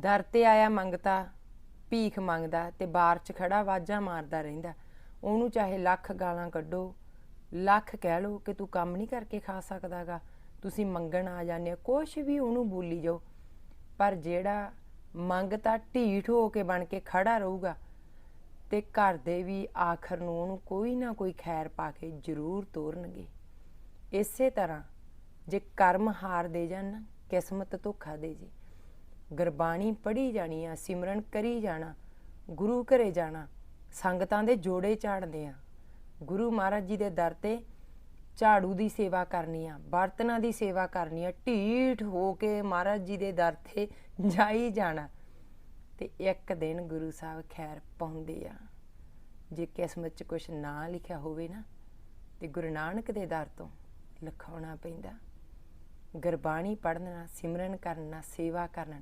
ਦਰ ਤੇ ਆਇਆ ਮੰਗਤਾ, ਭੀਖ ਮੰਗਦਾ ਤੇ ਬਾਰ 'ਚ ਖੜਾ ਵਾਜਾਂ ਮਾਰਦਾ ਰਹਿੰਦਾ। ਉਹਨੂੰ ਚਾਹੇ ਲੱਖ ਗਾਲਾਂ ਕੱਢੋ, ਲੱਖ ਕਹਿ ਲਓ ਕਿ ਤੂੰ ਕੰਮ ਨਹੀਂ ਕਰਕੇ ਖਾ ਸਕਦਾਗਾ। ਤੁਸੀਂ ਮੰਗਣ ਆ ਜਾਂਦੇ ਹੋ, ਕੁਛ ਵੀ ਉਹਨੂੰ ਬੋਲੀ ਜਾਓ। ਪਰ ਜਿਹੜਾ ਮੰਗਤਾ ਢੀਠ ਹੋ ਕੇ ਬਣ ਕੇ ਖੜਾ ਰਹੂਗਾ ਤੇ ਘਰ ਦੇ ਵੀ ਆਖਰ ਨੂੰ ਉਹਨੂੰ ਕੋਈ ਨਾ ਕੋਈ ਖੈਰ ਪਾ ਕੇ ਜ਼ਰੂਰ ਤੋਰਨਗੇ। ਇਸੇ ਤਰ੍ਹਾਂ ਜੇ ਕਰਮ ਹਾਰ ਦੇ ਜਾਣ ਕਿਸਮਤ ਧੋਖਾ ਦੇ ਜੇ। ਗੁਰਬਾਣੀ ਪੜ੍ਹੀ ਜਾਣੀ ਆ, ਸਿਮਰਨ ਕਰੀ ਜਾਣਾ, ਗੁਰੂ ਘਰੇ ਜਾਣਾ, ਸੰਗਤਾਂ ਦੇ ਜੋੜੇ ਝਾੜਦੇ ਆ। ਗੁਰੂ ਮਹਾਰਾਜ ਜੀ ਦੇ ਦਰ ਤੇ ਝਾੜੂ ਦੀ ਸੇਵਾ ਕਰਨੀ ਆ, ਬਰਤਨਾਂ ਦੀ ਸੇਵਾ ਕਰਨੀ ਆ, ਢੀਠ ਹੋ ਕੇ ਮਹਾਰਾਜ ਜੀ ਦੇ ਦਰ ਤੇ ਜਾਈ ਜਾਣਾ। ਤੇ ਇੱਕ ਦਿਨ ਗੁਰੂ ਸਾਹਿਬ ਖੈਰ ਪਾਉਂਦੇ ਆ। ਜੇ ਕਿਸਮਤ 'ਚ ਕੁਝ ਨਾ ਲਿਖਿਆ ਹੋਵੇ ਨਾ, ਤੇ ਗੁਰੂ ਨਾਨਕ ਦੇ ਦਰ ਤੋਂ ਲਿਖਾਉਣਾ ਪੈਂਦਾ। ਗੁਰਬਾਣੀ ਪੜ੍ਹਨਾ, ਸਿਮਰਨ ਕਰਨ ਨਾਲ ਸੇਵਾ ਕਰਨ।